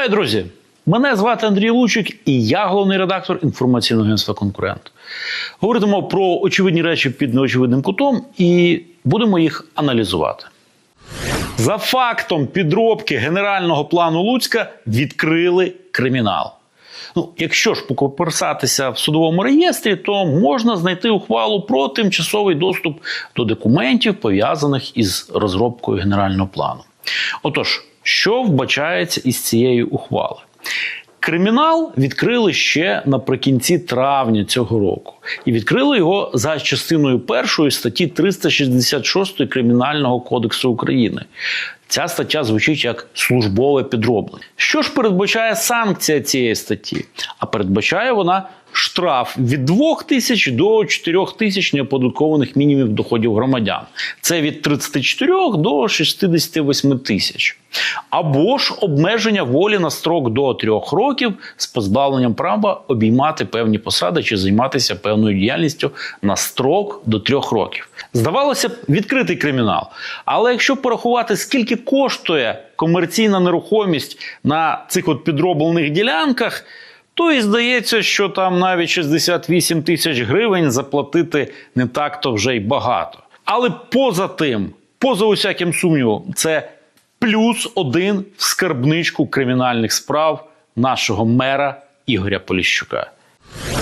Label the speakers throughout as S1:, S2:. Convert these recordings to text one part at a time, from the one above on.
S1: Вітаю, друзі! Мене звати Андрій Лучик, і я головний редактор інформаційного агентства Конкурент. Говоритимо про очевидні речі під неочевидним кутом і будемо їх аналізувати. За фактом підробки генерального плану Луцька відкрили кримінал. Ну, якщо ж покоперсатися в судовому реєстрі, то можна знайти ухвалу про тимчасовий доступ до документів, пов'язаних із розробкою генерального плану. Отож, що вбачається із цієї ухвали? Кримінал відкрили ще наприкінці травня цього року, і відкрили його за частиною першої статті 366 Кримінального кодексу України. Ця стаття звучить як службове підроблення. Що ж передбачає санкція цієї статті? А передбачає вона штраф від 2 тисяч до 4 тисяч неоподаткованих мінімумів доходів громадян. Це від 34 до 68 тисяч. Або ж обмеження волі на строк до 3 років з позбавленням права обіймати певні посади чи займатися певною діяльністю на строк до 3 років. Здавалося б, відкритий кримінал. Але якщо порахувати, скільки коштує комерційна нерухомість на цих от підроблених ділянках, то і здається, що там навіть 68 тисяч гривень заплатити не так-то вже й багато. Але поза тим, поза усяким сумнівом, це плюс один в скарбничку кримінальних справ нашого мера Ігоря Поліщука.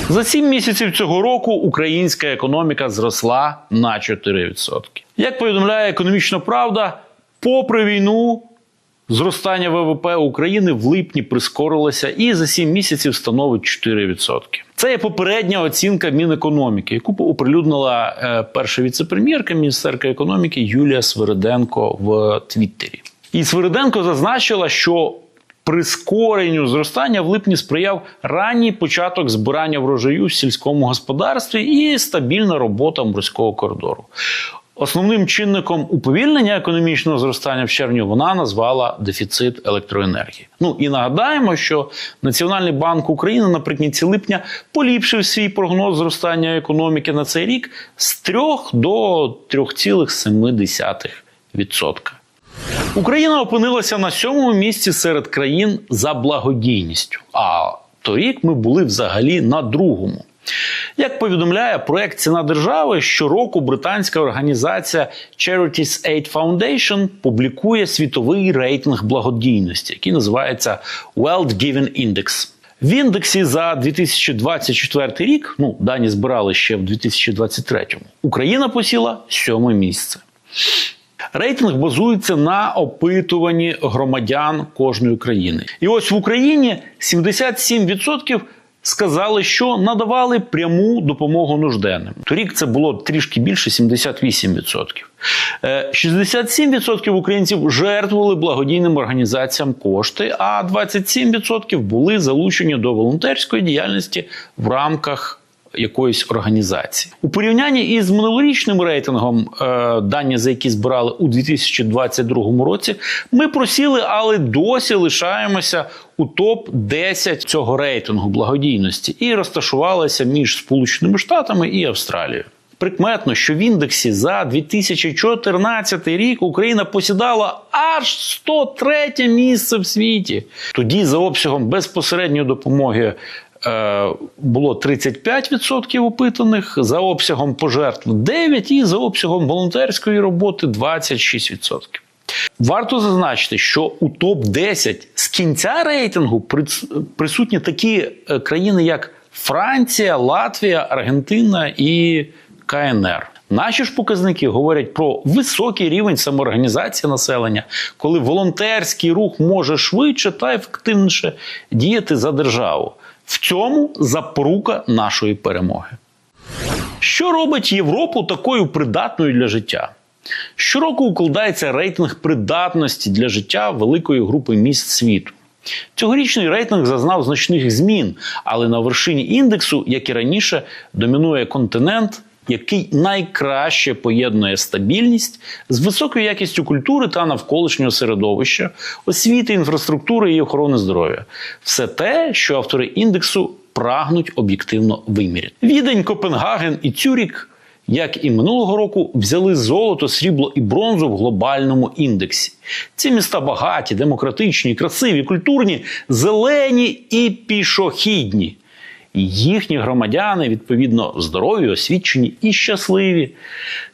S1: За сім місяців цього року українська економіка зросла на 4%. Як повідомляє економічна правда, попри війну зростання ВВП України в липні прискорилося і за 7 місяців становить 4%. Це є попередня оцінка Мінекономіки, яку оприлюднила е, перша віцепрем'єрка міністерка економіки Юлія Свириденко в Твіттері. І Свириденко зазначила, що прискоренню зростання в липні сприяв ранній початок збирання врожаю в сільському господарстві і стабільна робота морського коридору. Основним чинником уповільнення економічного зростання в червні вона назвала дефіцит електроенергії. Ну і нагадаємо, що Національний банк України наприкінці липня поліпшив свій прогноз зростання економіки на цей рік з 3 до 3,7%. Україна опинилася на сьомому місці серед країн за благодійністю. А торік ми були взагалі на другому. Як повідомляє проект Ціна держави, щороку британська організація Charities Aid Foundation публікує світовий рейтинг благодійності, який називається World Giving Index. В індексі за 2024 рік, ну дані збирали ще в 2023-му, Україна посіла сьоме місце. Рейтинг базується на опитуванні громадян кожної країни. І ось в Україні 77% сказали, що надавали пряму допомогу нужденним. Торік це було трішки більше 78%. Е, 67% українців жертвували благодійним організаціям кошти, а 27% були залучені до волонтерської діяльності в рамках якоїсь організації. У порівнянні із минулорічним рейтингом, е, дані за які збирали у 2022 році, ми просіли, але досі лишаємося у топ 10 цього рейтингу благодійності і розташувалися між Сполученими Штатами і Австралією. Прикметно, що в індексі за 2014 рік Україна посідала аж 103 місце в світі. Тоді за обсягом безпосередньої допомоги було 35% опитаних, за обсягом пожертв 9% і за обсягом волонтерської роботи 26%. Варто зазначити, що у топ 10 з кінця рейтингу присутні такі е, країни, як Франція, Латвія, Аргентина і КНР. Наші ж показники говорять про високий рівень самоорганізації населення, коли волонтерський рух може швидше та ефективніше діяти за державу. В цьому запорука нашої перемоги. Що робить Європу такою придатною для життя? Щороку укладається рейтинг придатності для життя великої групи міст світу. Цьогорічний рейтинг зазнав значних змін, але на вершині індексу, як і раніше, домінує континент, який найкраще поєднує стабільність з високою якістю культури та навколишнього середовища, освіти, інфраструктури і охорони здоров'я. Все те, що автори індексу прагнуть об'єктивно виміряти. Відень, Копенгаген і Цюрік як і минулого року, взяли золото, срібло і бронзу в глобальному індексі. Ці міста багаті, демократичні, красиві, культурні, зелені і пішохідні. Їхні громадяни відповідно здорові, освічені і щасливі.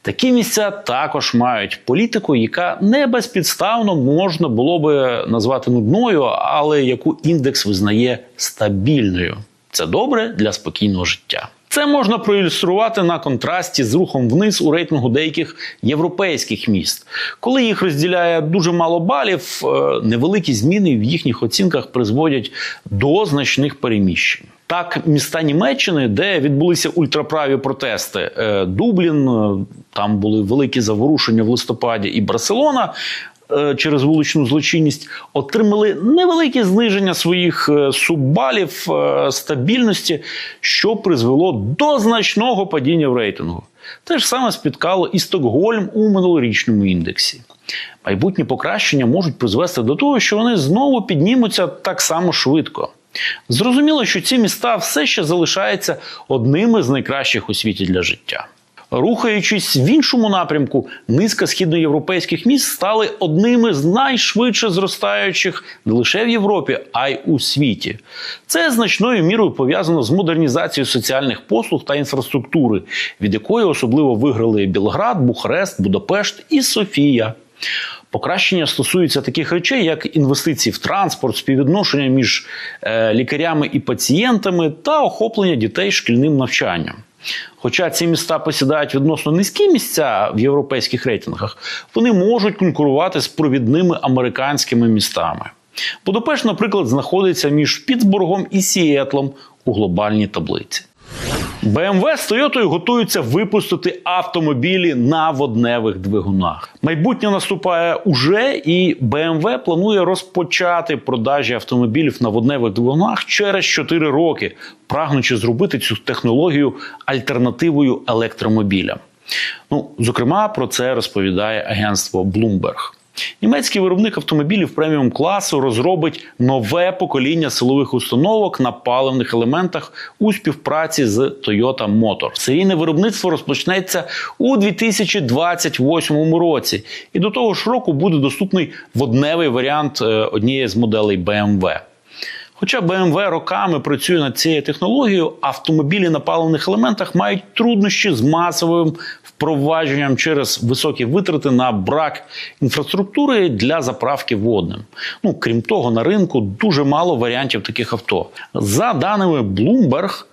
S1: Такі місця також мають політику, яка не безпідставно можна було би назвати нудною, але яку індекс визнає стабільною. Це добре для спокійного життя. Це можна проілюструвати на контрасті з рухом вниз у рейтингу деяких європейських міст. Коли їх розділяє дуже мало балів, е, невеликі зміни в їхніх оцінках призводять до значних переміщень. Так, міста Німеччини, де відбулися ультраправі протести, е, Дублін, е, там були великі заворушення в листопаді, і Барселона. Е, Через вуличну злочинність отримали невелике зниження своїх е, суббалів е, стабільності, що призвело до значного падіння в рейтингу. Те ж саме спіткало і Стокгольм у минулорічному індексі. Майбутні покращення можуть призвести до того, що вони знову піднімуться так само швидко. Зрозуміло, що ці міста все ще залишаються одними з найкращих у світі для життя. Рухаючись в іншому напрямку, низка східноєвропейських міст стали одними з найшвидше зростаючих не лише в Європі, а й у світі. Це значною мірою пов'язано з модернізацією соціальних послуг та інфраструктури, від якої особливо виграли Білград, Бухарест, Будапешт і Софія. Покращення стосується таких речей, як інвестиції в транспорт, співвідношення між е, лікарями і пацієнтами та охоплення дітей шкільним навчанням. Хоча ці міста посідають відносно низькі місця в європейських рейтингах, вони можуть конкурувати з провідними американськими містами. Будапешт, наприклад, знаходиться між Пітсбургом і Сіетлом у глобальній таблиці. BMW з Toyota готуються випустити автомобілі на водневих двигунах. Майбутнє наступає уже, і BMW планує розпочати продажі автомобілів на водневих двигунах через 4 роки, прагнучи зробити цю технологію альтернативою електромобілям. Ну, зокрема, про це розповідає агентство Bloomberg. Німецький виробник автомобілів преміум класу розробить нове покоління силових установок на паливних елементах у співпраці з Toyota Motor. Серійне виробництво розпочнеться у 2028 році, і до того ж року буде доступний водневий варіант е, однієї з моделей BMW. Хоча BMW роками працює над цією технологією, автомобілі на паливних елементах мають труднощі з масовим впровадженням через високі витрати на брак інфраструктури для заправки водним. Ну крім того, на ринку дуже мало варіантів таких авто. За даними Bloomberg,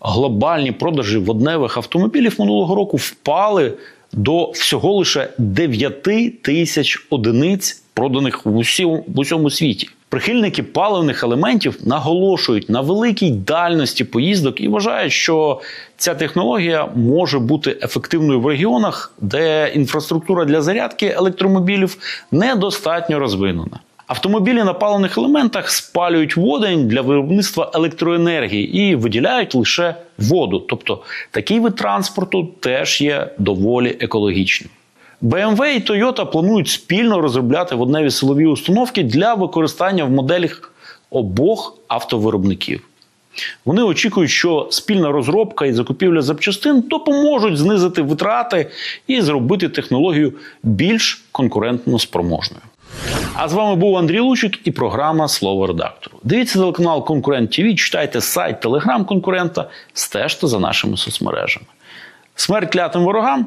S1: глобальні продажі водневих автомобілів минулого року впали до всього лише 9 тисяч одиниць, проданих в усьому, в усьому світі. Прихильники паливних елементів наголошують на великій дальності поїздок і вважають, що ця технологія може бути ефективною в регіонах, де інфраструктура для зарядки електромобілів недостатньо розвинена. Автомобілі на паливних елементах спалюють водень для виробництва електроенергії і виділяють лише воду. Тобто такий вид транспорту теж є доволі екологічним. BMW і Toyota планують спільно розробляти водневі силові установки для використання в моделях обох автовиробників. Вони очікують, що спільна розробка і закупівля запчастин допоможуть знизити витрати і зробити технологію більш конкурентно спроможною. А з вами був Андрій Лучик і програма Слово редактору. Дивіться телеканал Конкурент ТВ, читайте сайт Телеграм конкурента, стежте за нашими соцмережами. Смерть клятим ворогам